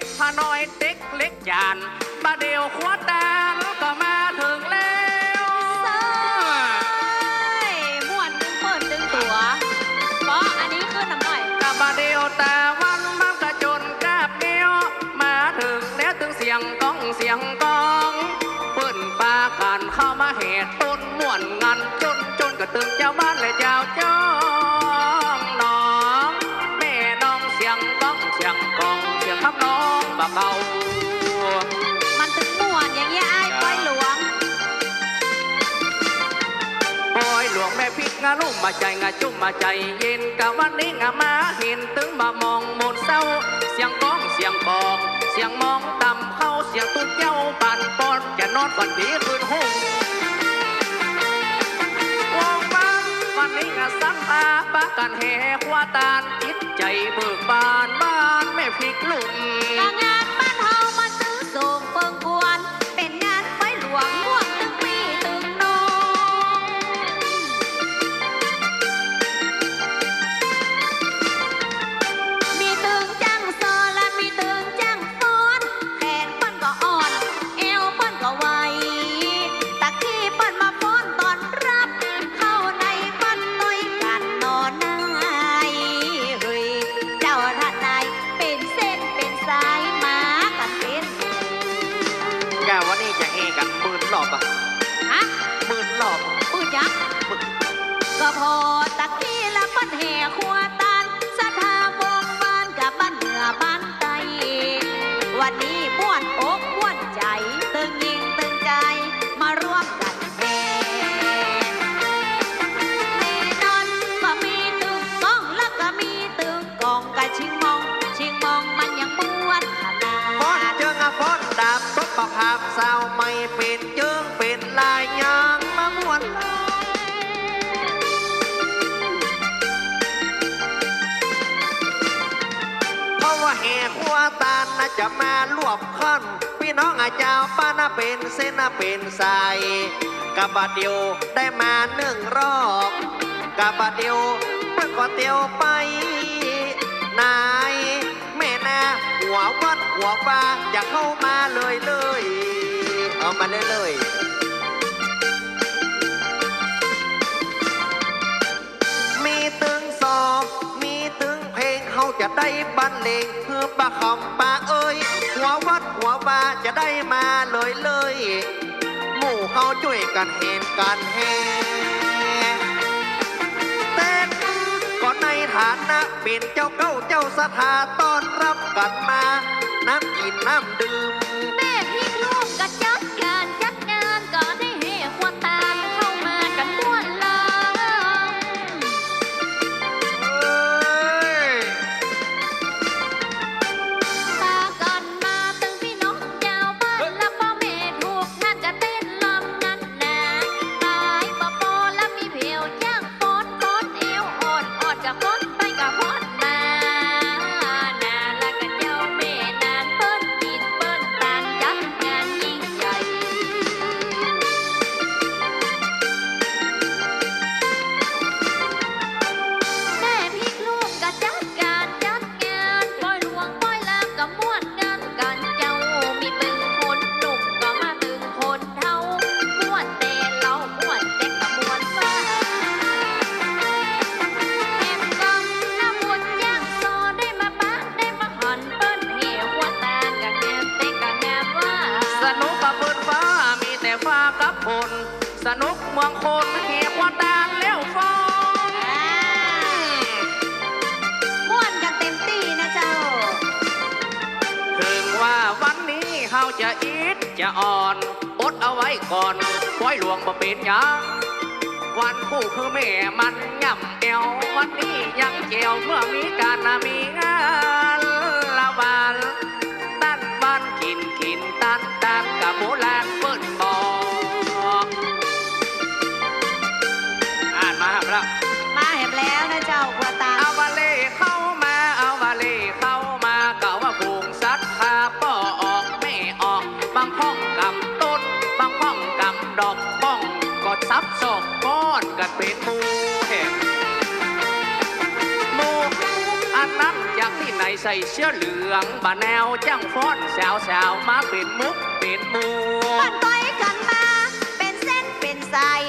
กพาน้อยเต็กเล็กจานบาเดียวขวดตาลก็มาถึงแล้วเซ้ยม่วนตึงเปิดตึงตัวเพราะอันนี้คือน้ำหน่อย กะบาเดียวตาวันมันกระจนกาบเกียวมาถึงแล้วถึงเสียงก้องเสียงกองเปิ้นปากันเข้ามาเหตุต้นม่วนงานจนจนกระตึงเจ้าบ้านและเจ้าจ้อง บะเบามันตึงม่วนอย่างเงี้ยไอ้ปล่อยหลวงปอยหลวงแม่พริกงาลุ่มมาใจงาจุ่มมาใจเย็นกะวันนี้งามาเห็นตึงมามองหมดเศร้า เสียงก้องเสียงกอง เสียงมองต่ำเข้าเสียงตุ้เจ้าปั่นปอนจะนอนฝันผีคืนห้องวงบ้านวันนี้งาสังอาปะกันแห่ควาตานจิตใจเบิกบานบ้านแม่พริกลุ่ม พอตะกี้ละปั้นแห่ขัวตานสถาวงบ้านกับบ้านเหนือบ้านใต้วันนี้ม่วนอกม่วน จะมารวบค่อนพี่น้องอาเจ้าป้านาเป็นเส้นนาเป็นสายกะบาดเดียวได้มาหนึ่งรอบกะบาดเดียวเพิ่งก็เตียวไปนายแม่นาหัววัดหัวฟ้าอย่าเข้ามาเลยเลยเอามาเลยเลยมีตึงสอบาจะได้บันเลงคือปะคำปาเอ้ย หัววัดหัววาจะได้มาเลยเลย หมู่เขาช่วยกันเห็นกันแฮเต้นก็ในฐานะเป็นเจ้าเก้าเจ้าสถาต้อนรับกันมา น้ำกินน้ำดื่ม นุกเมืองคนเหี่ยวตาแล้วฟ้อนม่วนกันเต็มที่นะเจ้า ถึงว่าวันนี้เขาจะอิดจะอ่อน อดเอาไว้ก่อนปล่อยหลวงบ่เป็นหยังวันผู้คือแม่มันย่ำแอววันนี้ยังแจวเมื่อมีการนามีงานละวานตั้นบ้านกินกินตันตันกับโบราณเซับสองก้อนกันเป็นหมูเห็นหมูอันนั้นจากที่ไหนใส่เสื้อเหลืองบาแนวจังฟ้อนสาวสาวมาเป็นมุกเป็นหมูบ้านต้อยกันมา เป็นเส้นเป็นสาย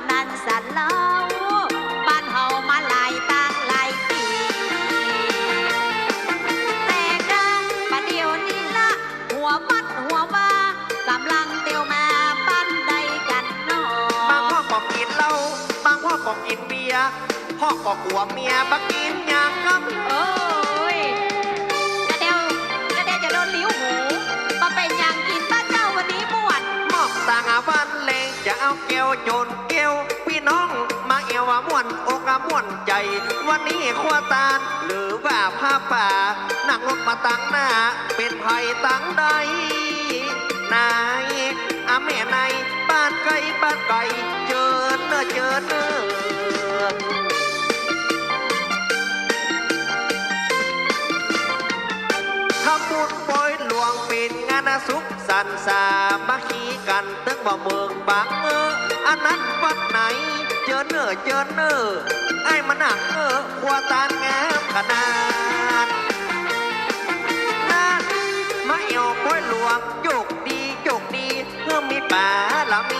ละมวนนั้นสันเล่าบ้านเฮามาหลายตั้งหลายปี แต่ดังประเดี๋ยวนี้ละหัววัดหัวว่ากำลังเตียวมาปั้นใดกันหนอบางพ่อก็กินเหล้าบางพ่อก็กินเบียร์พ่อก็กลัวเมียบักกินอย่างกับโอ้ย จะเอาเกลียวโจนเกลียวพี่น้องมาเอวม่วนอกาม่วนใจ วันนี้ขวตาลหรือว่าผ้าป่านั่งรถมาตั้งหน้า เป็นไผ่ตั้งใดนายอาแม่ในายบ้านไกลบ้านไกลเจอเนื้อเจอเนื้อ บุญปล่อยหลวงป็นงานสุขสันสามัคคีกันตึกบ่เมืองบางเอออันนั้นวัดไหน เจอเนอเจอเนอไอ้มันหนักเออขวาตานงามขนาดนั่นมาเอวปล่อยหลวงโยกดีโยกดีเพื่อมีป่าละมี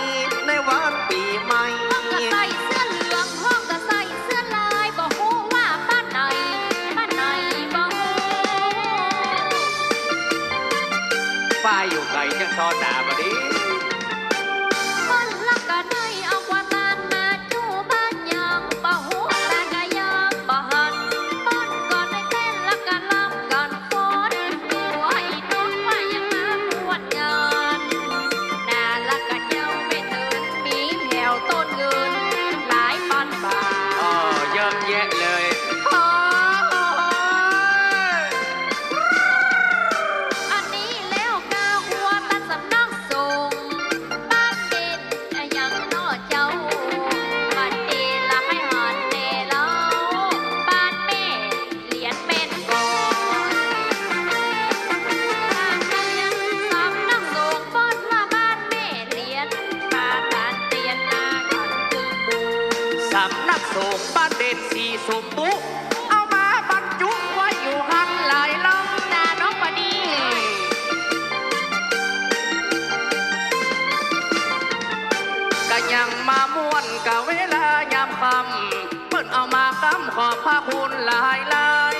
ยังมาม่วนกะเวลายามคำเปิ้นเอามากำขอบพระคุณหลายหลาย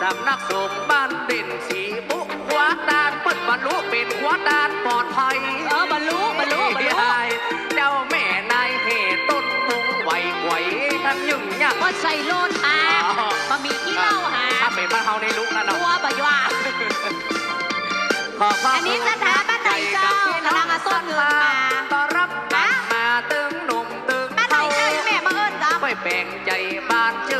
สำนักสงฆ์บ้านเด่นสีบุขวาดานเปิ้นบรรลุเป็นขวาดานปลอดภัยเออบรรลุบรรลุบรรลุได้เจ้าแม่นายเหตุต้นมุงไหวไหวทันยุ่งยากว่าใส่โลนหาอ๋อบะหมี่ที่เล่าหาถ้าเป็นบ้านเฮาในลุกนะเนาะตัวบะยวาขอบพระอันนี้สถาบันไหนเจ้ากำลังเอาต้น แบ่งใจบ้านจื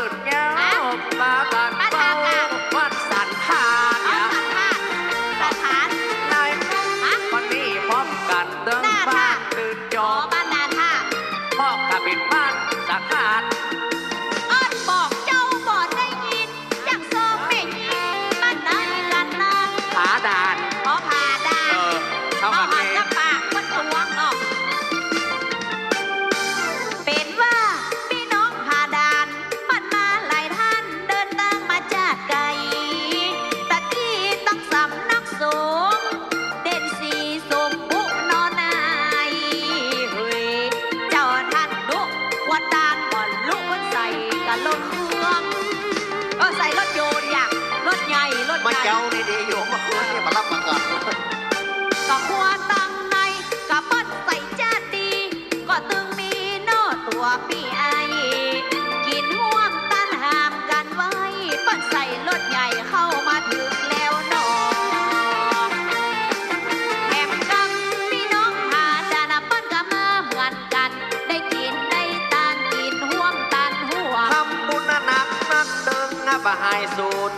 ดเจอ อปีไอ กินห่วงตันหามกันไว้ปั่นใส่รถใหญ่เข้ามาถึงแล้วหนอแอมกัำพี่น้องหาจานะปั้นกัะมาเหมือนกัน ได้กินได้ตานกินห่วงตันห่วม ทำบุญหนักนักเดิงนะบหายสูญ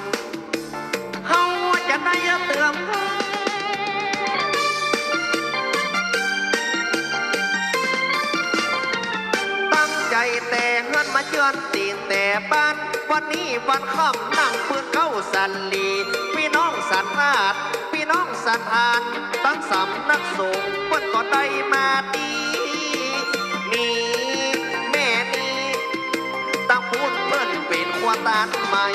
ดินตีนแต่บ้าน วันนี้วันค่ำนั่งปืนเข้าสันลี พี่น้องสันราชพี่น้องสันทาน ตั้งสำนักสงฆ์เพื่อนก็ได้มาดีนี่แม่นี่ตั้งพูดเพื่อนเป็นขวตานใหม่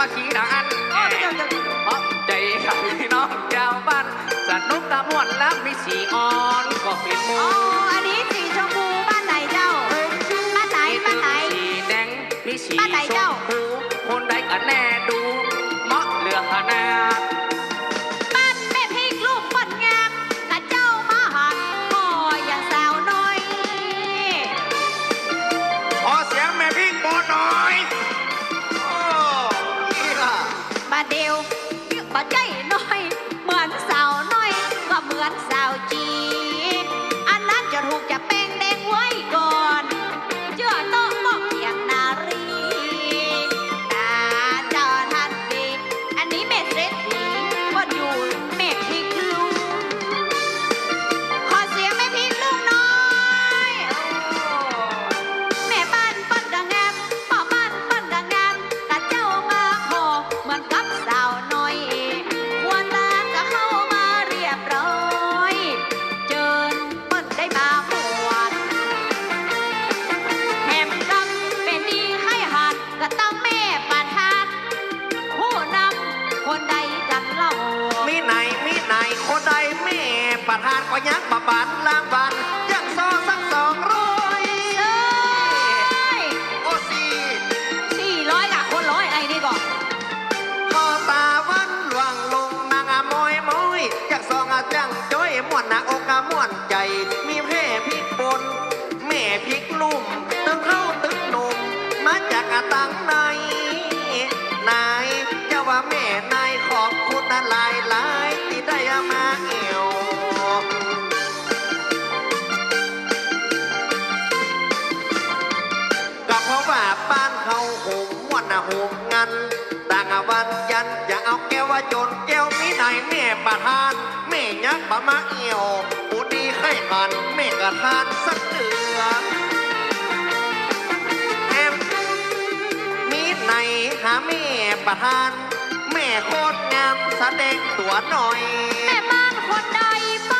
มาขี่ทางอันเพราะใจใครน้องชาวบ้านสนุกตามวนแล้วมีสีอ่อนก็เป็น อ๋อ อันนี้สีชมพูบ้านไหนเจ้า บ้านไหนบ้านไหน สีแดงมีสีชมพูคนใดกันแน่ดูเหมาะเหลือขนาด มีไหนมีไหนคนใดแม่ประธานก็ยักบาบันล้างบันยังซอสักสองร้อยโอซีสี่ร้อยละคนร้อยไอ้นี่ก่อนพอตาวันหลวงลงนางมอยมอยจักซองจังจ้อยม่วนน้าอกม่วนใจ มีแพ่พริกปนแม่พริกลุ่มตึงเข้าตึกนมมาจากอตังในนายจะว่าแม่นายขอ ว่าจนแก้วมีไหนแม่ประทาน แม่ยักบะมาเอี่ยวปูดีไข่หันแม่กระทานสักเดือนแอมมีไหนหาแม่ประทาน แม่โคตรงามแสดงตัวหน่อย แม่บ้านคนใดบ้า